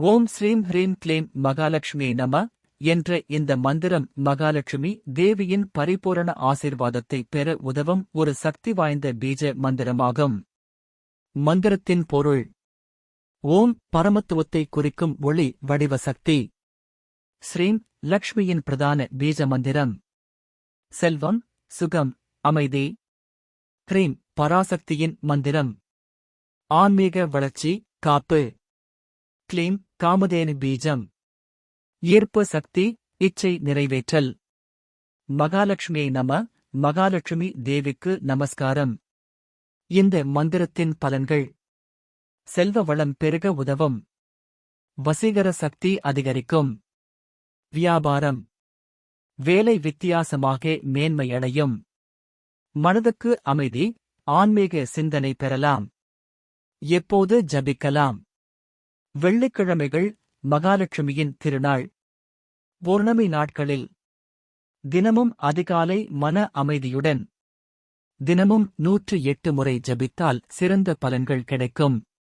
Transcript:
ஓம் ஸ்ரீம் ஹ்ரீம் க்ளீம் மகாலட்சுமி நம என்ற இந்த மந்திரம் மகாலட்சுமி தேவியின் பரிபூரண ஆசிர்வாதத்தை பெற உதவும் ஒரு சக்தி வாய்ந்த பீஜ மந்திரமாகும். மந்திரத்தின் பொருள். ஓம் பரமத்துவத்தை குறிக்கும் ஒளி வடிவ சக்தி. ஸ்ரீம் லக்ஷ்மியின் பிரதான பீஜ மந்திரம். செல்வம் சுகம் அமைதி. ஹ்ரீம் பராசக்தியின் மந்திரம். ஆன்மீக வளர்ச்சி காப்பு. க்ளீம் காமதேனு பீஜம். ஈர்ப்பு சக்தி இச்சை நிறைவேற்றல். மகாலட்சுமியை நம மகாலட்சுமி தேவிக்கு நமஸ்காரம். இந்த மந்திரத்தின் பலன்கள். செல்வ வளம் பெருக உதவும். வசீகர சக்தி அதிகரிக்கும். வியாபாரம். வேலை வித்தியாசமாக மேன்மையடையும் மனதுக்கு அமைதி ஆன்மீக சிந்தனை பெறலாம். எப்போது ஜபிக்கலாம்? வெள்ளிக்கிழமைகள் மகாலட்சுமியின் திருநாள். பௌர்ணமி நாட்களில். தினமும் அதிகாலை மன அமைதியுடன். தினமும் நூற்று எட்டு முறை ஜபித்தால் சிறந்த பலன்கள் கிடைக்கும்.